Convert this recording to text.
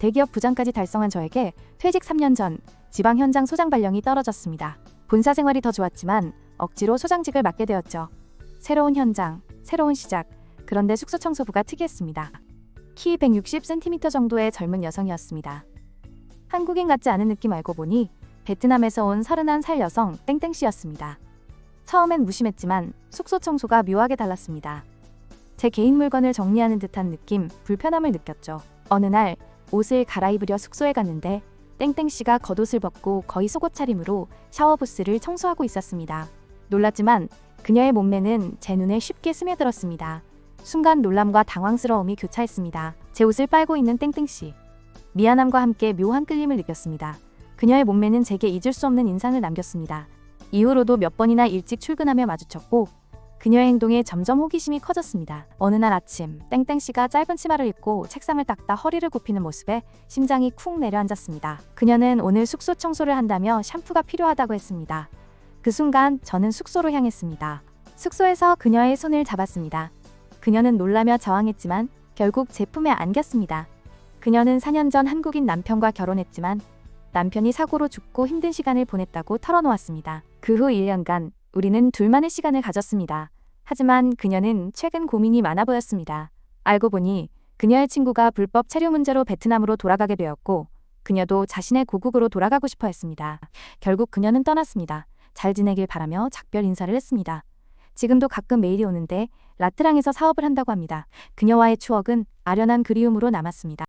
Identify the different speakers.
Speaker 1: 대기업 부장까지 달성한 저에게 퇴직 3년 전 지방 현장 소장 발령이 떨어졌습니다. 본사 생활이 더 좋았지만 억지로 소장직을 맡게 되었죠. 새로운 현장, 새로운 시작. 그런데 숙소 청소부가 특이했습니다. 키 160cm 정도의 젊은 여성이었습니다. 한국인 같지 않은 느낌 알고 보니 베트남에서 온 31살 여성 땡땡 씨였습니다. 처음엔 무심했지만 숙소 청소가 묘하게 달랐습니다. 제 개인 물건을 정리하는 듯한 느낌, 불편함을 느꼈죠. 어느 날 옷을 갈아입으려 숙소에 갔는데 땡땡 씨가 겉옷을 벗고 거의 속옷 차림으로 샤워 부스를 청소하고 있었습니다. 놀랐지만 그녀의 몸매는 제 눈에 쉽게 스며들었습니다. 순간 놀람과 당황스러움이 교차했습니다. 제 옷을 빨고 있는 땡땡 씨. 미안함과 함께 묘한 끌림을 느꼈습니다. 그녀의 몸매는 제게 잊을 수 없는 인상을 남겼습니다. 이후로도 몇 번이나 일찍 출근하며 마주쳤고 그녀의 행동에 점점 호기심이 커졌습니다. 어느 날 아침 땡땡 씨가 짧은 치마를 입고 책상을 닦다 허리를 굽히는 모습에 심장이 쿵 내려앉았습니다. 그녀는 오늘 숙소 청소를 한다며 샴푸가 필요하다고 했습니다. 그 순간 저는 숙소로 향했습니다. 숙소에서 그녀의 손을 잡았습니다. 그녀는 놀라며 저항했지만 결국 제 품에 안겼습니다. 그녀는 4년 전 한국인 남편과 결혼했지만 남편이 사고로 죽고 힘든 시간을 보냈다고 털어놓았습니다. 그 후 1년간 우리는 둘만의 시간을 가졌습니다. 하지만 그녀는 최근 고민이 많아 보였습니다. 알고 보니 그녀의 친구가 불법 체류 문제로 베트남으로 돌아가게 되었고 그녀도 자신의 고국으로 돌아가고 싶어 했습니다. 결국 그녀는 떠났습니다. 잘 지내길 바라며 작별 인사를 했습니다. 지금도 가끔 메일이 오는데 라트랑에서 사업을 한다고 합니다. 그녀와의 추억은 아련한 그리움으로 남았습니다.